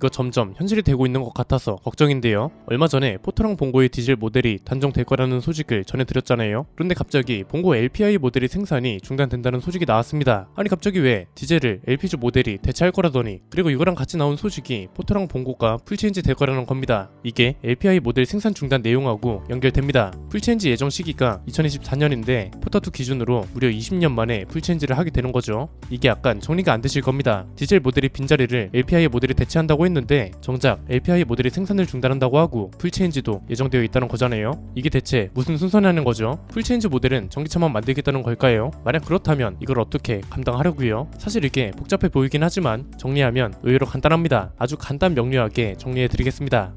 이거 점점 현실이 되고 있는 것 같아서 걱정인데요. 얼마 전에 포토랑 봉고의 디젤 모델이 단종될 거라는 소식을 전해드렸잖아요. 그런데 갑자기 봉고 LPI 모델이 생산이 중단된다는 소식이 나왔습니다. 아니 갑자기 왜 디젤을 LPG 모델이 대체할 거라더니 그리고 이거랑 같이 나온 소식이 포토랑 봉고가 풀체인지 될 거라는 겁니다. 이게 LPI 모델 생산 중단 내용하고 연결됩니다. 풀체인지 예정 시기가 2024년인데 포터2 기준으로 무려 20년 만에 풀체인지를 하게 되는 거죠. 이게 약간 정리가 안 되실 겁니다. 디젤 모델이 빈자리를 LPI 모델이 대체한다고 했는데 정작 LPI 모델이 생산을 중단한다고 하고 풀체인지도 예정되어 있다는 거잖아요. 이게 대체 무슨 순서냐는 거죠. 풀체인지 모델은 전기차만 만들겠다는 걸까요? 만약 그렇다면 이걸 어떻게 감당하려고요? 사실 이게 복잡해 보이긴 하지만 정리하면 의외로 간단합니다. 아주 간단 명료하게 정리해 드리겠습니다.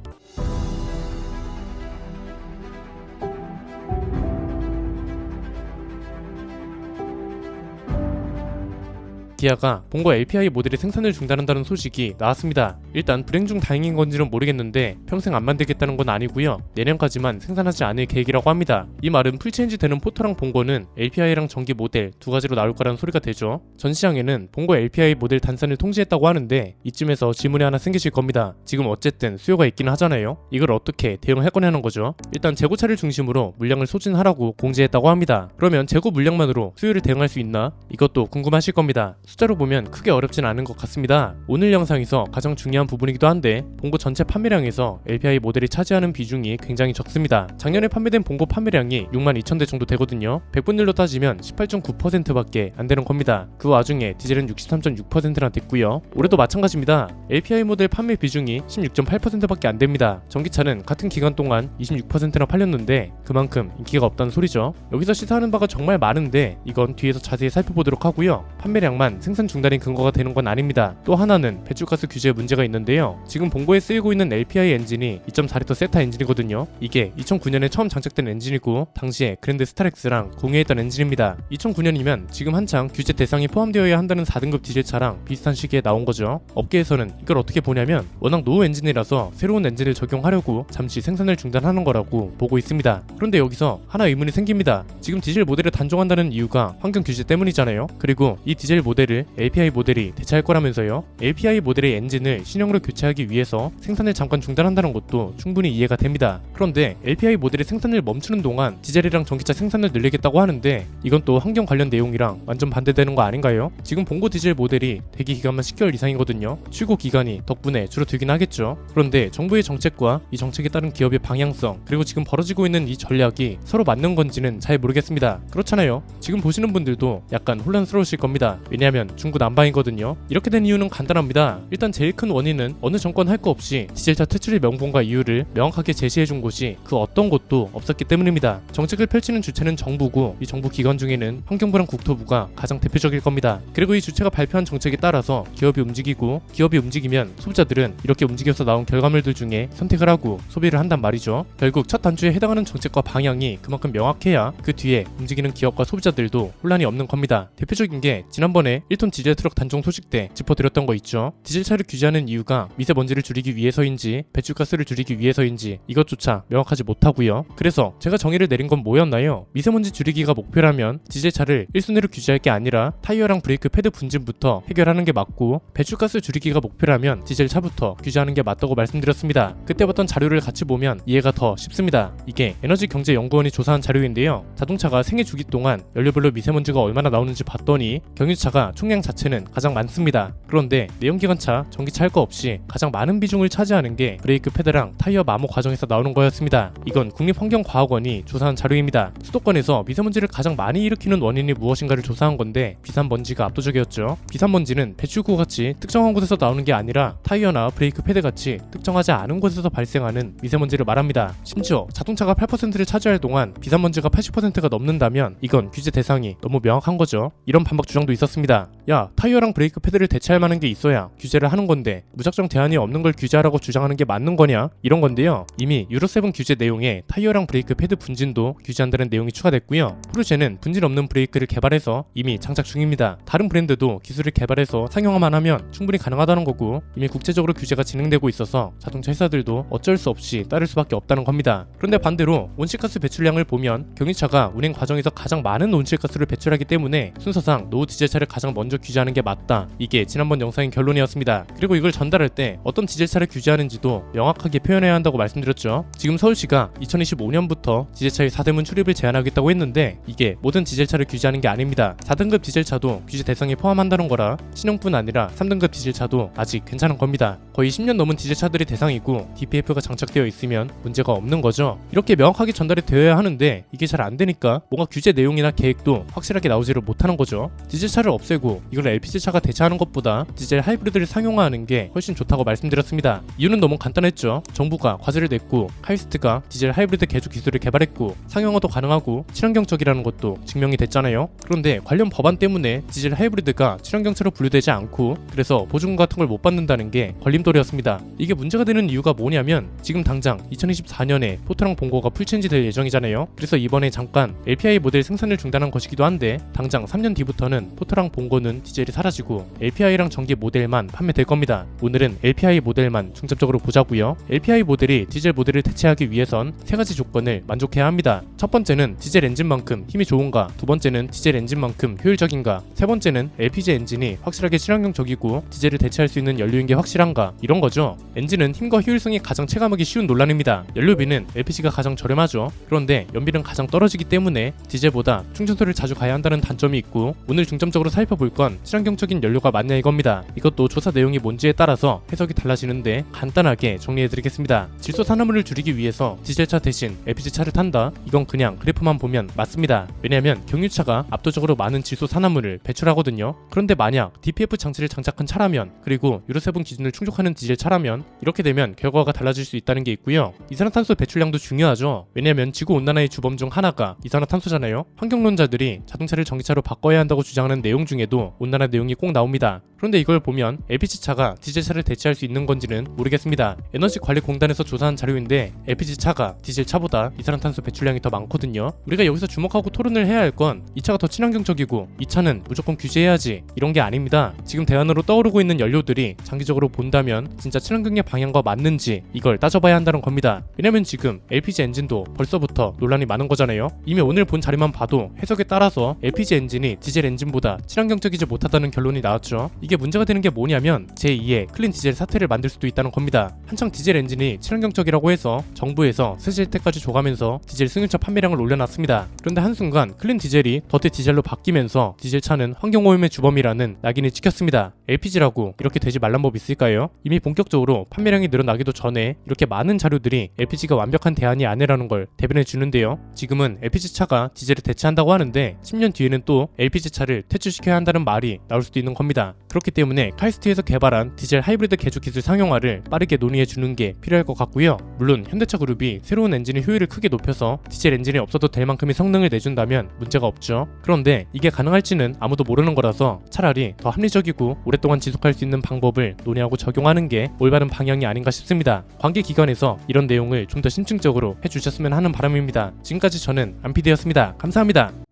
기아가 본거 LPI 모델의 생산을 중단한다는 소식이 나왔습니다. 일단 불행 중 다행인 건지는 모르겠는데 평생 안 만들겠다는 건 아니고요. 내년까지만 생산하지 않을 계획이라고 합니다. 이 말은 풀체인지 되는 포터랑 본거는 LPI랑 전기 모델 두 가지로 나올 거라는 소리가 되죠. 전 시장에는 본거 LPI 모델 단산을 통제했다고 하는데 이쯤에서 질문이 하나 생기실 겁니다. 지금 어쨌든 수요가 있기는 하잖아요. 이걸 어떻게 대응할 거냐는 거죠. 일단 재고차를 중심으로 물량을 소진하라고 공지했다고 합니다. 그러면 재고 물량만으로 수요를 대응할 수 있나? 이것도 궁금하실 겁니다. 숫자로 보면 크게 어렵진 않은 것 같습니다. 오늘 영상에서 가장 중요한 부분이기도 한데 봉고 전체 판매량에서 LPI 모델이 차지하는 비중이 굉장히 적습니다. 작년에 판매된 봉고 판매량이 6만 2천 대 정도 되거든요. 100분율로 따지면 18.9%밖에 안 되는 겁니다. 그 와중에 디젤은 63.6%나 됐고요. 올해도 마찬가지입니다. LPI 모델 판매 비중이 16.8%밖에 안 됩니다. 전기차는 같은 기간 동안 26%나 팔렸는데 그만큼 인기가 없다는 소리죠. 여기서 시사하는 바가 정말 많은데 이건 뒤에서 자세히 살펴보도록 하고요. 판매량만 생산 중단의 근거가 되는 건 아닙니다. 또 하나는 배출가스 규제에 문제가 있는데요. 지금 본고에 쓰이고 있는 LPI 엔진이 2.4리터 세타 엔진이거든요. 이게 2009년에 처음 장착된 엔진이고 당시에 그랜드 스타렉스랑 공유했던 엔진입니다. 2009년이면 지금 한창 규제 대상이 포함되어야 한다는 4등급 디젤차랑 비슷한 시기에 나온 거죠. 업계에서는 이걸 어떻게 보냐면 워낙 노후 엔진이라서 새로운 엔진을 적용하려고 잠시 생산을 중단하는 거라고 보고 있습니다. 그런데 여기서 하나 의문이 생깁니다. 지금 디젤 모델을 단종한다는 이유가 환경 규제 때문이잖아요. 그리고 이 디젤 모델을 LPI 모델이 대체할 거라면서요. LPI 모델의 엔진을 신형으로 교체하기 위해서 생산을 잠깐 중단한다는 것도 충분히 이해가 됩니다. 그런데 LPI 모델의 생산을 멈추는 동안 디젤이랑 전기차 생산을 늘리겠다고 하는데 이건 또 환경 관련 내용이랑 완전 반대되는 거 아닌가요? 지금 본고 디젤 모델이 대기 기간만 10개월 이상이거든요. 출고 기간이 덕분에 줄어들긴 하겠죠. 그런데 정부의 정책과 이 정책에 따른 기업의 방향성 그리고 지금 벌어지고 있는 이 전략이 서로 맞는 건지는 잘 모르겠습니다. 그렇잖아요. 지금 보시는 분들도 약간 혼란스러우실 겁니다. 왜냐하면 중구 난방이거든요. 이렇게 된 이유는 간단합니다. 일단 제일 큰 원인은 어느 정권 할 거 없이 디젤차 퇴출의 명분과 이유를 명확하게 제시해 준 곳이 그 어떤 곳도 없었기 때문입니다. 정책을 펼치는 주체는 정부고 이 정부 기관 중에는 환경부랑 국토부가 가장 대표적일 겁니다. 그리고 이 주체가 발표한 정책에 따라서 기업이 움직이고 기업이 움직이면 소비자들은 이렇게 움직여서 나온 결과물들 중에 선택을 하고 소비를 한단 말이죠. 결국 첫 단추에 해당하는 정책과 방향이 그만큼 명확해야 그 뒤에 움직이는 기업과 소비자들도 혼란이 없는 겁니다. 대표적인 게 지난번에 1톤 디젤 트럭 단종 소식 때 짚어드렸던 거 있죠. 디젤차를 규제하는 이유가 미세먼지를 줄이기 위해서인지 배출가스를 줄이기 위해서인지 이것조차 명확하지 못하고요. 그래서 제가 정의를 내린 건 뭐였나요? 미세먼지 줄이기가 목표라면 디젤차를 1순위로 규제할 게 아니라 타이어랑 브레이크 패드 분진부터 해결하는 게 맞고 배출가스 줄이기가 목표라면 디젤차부터 규제하는 게 맞다고 말씀드렸습니다. 그때 봤던 자료를 같이 보면 이해가 더 쉽습니다. 이게 에너지경제연구원이 조사한 자료인데요. 자동차가 생애 주기 동안 연료별로 미세먼지가 얼마나 나오는지 봤더니 경유차가 총량 자체는 가장 많습니다. 그런데 내연기관차, 전기차 할 거 없이 가장 많은 비중을 차지하는 게 브레이크 패드랑 타이어 마모 과정에서 나오는 거였습니다. 이건 국립환경과학원이 조사한 자료입니다. 수도권에서 미세먼지를 가장 많이 일으키는 원인이 무엇인가를 조사한 건데 비산먼지가 압도적이었죠. 비산먼지는 배출구 같이 특정한 곳에서 나오는 게 아니라 타이어나 브레이크 패드 같이 특정하지 않은 곳에서 발생하는 미세먼지를 말합니다. 심지어 자동차가 8%를 차지할 동안 비산먼지가 80%가 넘는다면 이건 규제 대상이 너무 명확한 거죠. 이런 반박 주장도 있었습니다. 야 타이어랑 브레이크 패드를 대체할 만한 게 있어야 규제를 하는 건데 무작정 대안이 없는 걸 규제하라고 주장하는 게 맞는 거냐? 이런 건데요. 이미 유로7 규제 내용에 타이어랑 브레이크 패드 분진도 규제한다는 내용이 추가됐고요. 포르쉐는 분진 없는 브레이크를 개발해서 이미 장착 중입니다. 다른 브랜드도 기술을 개발해서 상용화만 하면 충분히 가능하다는 거고 이미 국제적으로 규제가 진행되고 있어서 자동차 회사들도 어쩔 수 없이 따를 수밖에 없다는 겁니다. 그런데 반대로 온실가스 배출량을 보면 경유차가 운행 과정에서 가장 많은 온실가스를 배출하기 때문에 순서상 노후 디젤차를 가장 먼저 규제하는 게 맞다. 이게 지난번 영상의 결론이었습니다. 그리고 이걸 전달할 때 어떤 디젤차를 규제하는지도 명확하게 표현해야 한다고 말씀드렸죠. 지금 서울시가 2025년부터 디젤차의 4대문 출입을 제한하겠다고 했는데 이게 모든 디젤차를 규제하는 게 아닙니다. 4등급 디젤차도 규제 대상에 포함한다는 거라 신형뿐 아니라 3등급 디젤차도 아직 괜찮은 겁니다. 거의 10년 넘은 디젤차들이 대상이고 DPF가 장착되어 있으면 문제가 없는 거죠. 이렇게 명확하게 전달이 되어야 하는데 이게 잘 안 되니까 뭔가 규제 내용이나 계획도 확실하게 나오지를 못하는 거죠. 디젤차를 없애고 이걸 LPG차가 대체하는 것보다 디젤 하이브리드를 상용화하는 게 훨씬 좋다고 말씀드렸습니다. 이유는 너무 간단했죠. 정부가 과제를 냈고 카이스트가 디젤 하이브리드 개조 기술을 개발했고 상용화도 가능하고 친환경적이라는 것도 증명이 됐잖아요. 그런데 관련 법안 때문에 디젤 하이브리드가 친환경차로 분류되지 않고 그래서 보증금 같은 걸 못 받는다는 게 걸림돌이었습니다. 이게 문제가 되는 이유가 뭐냐면 지금 당장 2024년에 포트랑 본고가 풀체인지 될 예정이잖아요. 그래서 이번에 잠깐 LPI 모델 생산을 중단한 것이기도 한데 당장 3년 뒤부터는 포트랑 본고 는 디젤이 사라지고 LPI랑 전기 모델만 판매될 겁니다. 오늘은 LPI 모델만 중점적으로 보자고요. LPI 모델이 디젤 모델을 대체하기 위해선 세 가지 조건을 만족해야 합니다. 첫 번째는 디젤 엔진만큼 힘이 좋은가, 두 번째는 디젤 엔진만큼 효율적인가, 세 번째는 LPG 엔진이 확실하게 친환경적이고 디젤을 대체할 수 있는 연료인 게 확실한가 이런 거죠. 엔진은 힘과 효율성이 가장 체감하기 쉬운 논란입니다. 연료비는 LPG가 가장 저렴하죠. 그런데 연비는 가장 떨어지기 때문에 디젤보다 충전소를 자주 가야 한다는 단점이 있고 오늘 중점적으로 살펴볼 건 친환경적인 연료가 맞냐 이겁니다. 이것도 조사 내용이 뭔지에 따라서 해석이 달라지는데 간단하게 정리해드리겠습니다. 질소 산화물을 줄이기 위해서 디젤차 대신 LPG차를 탄다? 이건 그냥 그래프만 보면 맞습니다. 왜냐하면 경유차가 압도적으로 많은 질소 산화물을 배출하거든요. 그런데 만약 DPF 장치를 장착한 차라면 그리고 유로7 기준을 충족하는 디젤 차라면 이렇게 되면 결과가 달라질 수 있다는 게 있고요. 이산화탄소 배출량도 중요하죠. 왜냐하면 지구 온난화의 주범 중 하나가 이산화탄소잖아요. 환경론자들이 자동차를 전기차로 바꿔야 한다고 주장하는 내용 중에도 온난화 내용이 꼭 나옵니다. 그런데 이걸 보면 LPG차가 디젤차를 대체할 수 있는 건지는 모르겠습니다. 에너지관리공단에서 조사한 자료인데 LPG차가 디젤차보다 이산화탄소 배출량이 더 많거든요. 우리가 여기서 주목하고 토론을 해야 할 건 이 차가 더 친환경적이고 이 차는 무조건 규제해야지 이런 게 아닙니다. 지금 대안으로 떠오르고 있는 연료들이 장기적으로 본다면 진짜 친환경의 방향과 맞는지 이걸 따져봐야 한다는 겁니다. 왜냐면 지금 LPG 엔진도 벌써부터 논란이 많은 거잖아요. 이미 오늘 본 자료만 봐도 해석에 따라서 LPG 엔진이 디젤 엔진보다 친환경 적이지 못하다는 결론이 나왔죠. 이게 문제가 되는 게 뭐냐면 제2의 클린 디젤 사태를 만들 수도 있다는 겁니다. 한창 디젤 엔진이 친환경적이라고 해서 정부에서 세제 혜택까지 줘가면서 디젤 승용차 판매량을 올려놨습니다. 그런데 한순간 클린 디젤이 더티 디젤로 바뀌면서 디젤 차는 환경오염의 주범이라는 낙인이 찍혔습니다. LPG라고 이렇게 되지 말란 법 있을까요? 이미 본격적으로 판매량이 늘어나기도 전에 이렇게 많은 자료들이 LPG가 완벽한 대안이 아니라는 걸 대변해 주는데요. 지금은 LPG 차가 디젤을 대체한다고 하는데 10년 뒤에는 또 LPG 차를 퇴출시켜야 한다는 말이 나올 수도 있는 겁니다. 그렇기 때문에 카이스트에서 개발한 디젤 하이브리드 개조 기술 상용화를 빠르게 논의해 주는 게 필요할 것 같고요. 물론 현대차 그룹이 새로운 엔진의 효율을 크게 높여서 디젤 엔진이 없어도 될 만큼의 성능을 내준다면 문제가 없죠. 그런데 이게 가능할지는 아무도 모르는 거라서 차라리 더 합리적이고 오랫동안 지속할 수 있는 방법을 논의하고 적용하는 게 올바른 방향이 아닌가 싶습니다. 관계 기관에서 이런 내용을 좀더 신중적으로 해주셨으면 하는 바람입니다. 지금까지 저는 안피디였습니다. 감사합니다.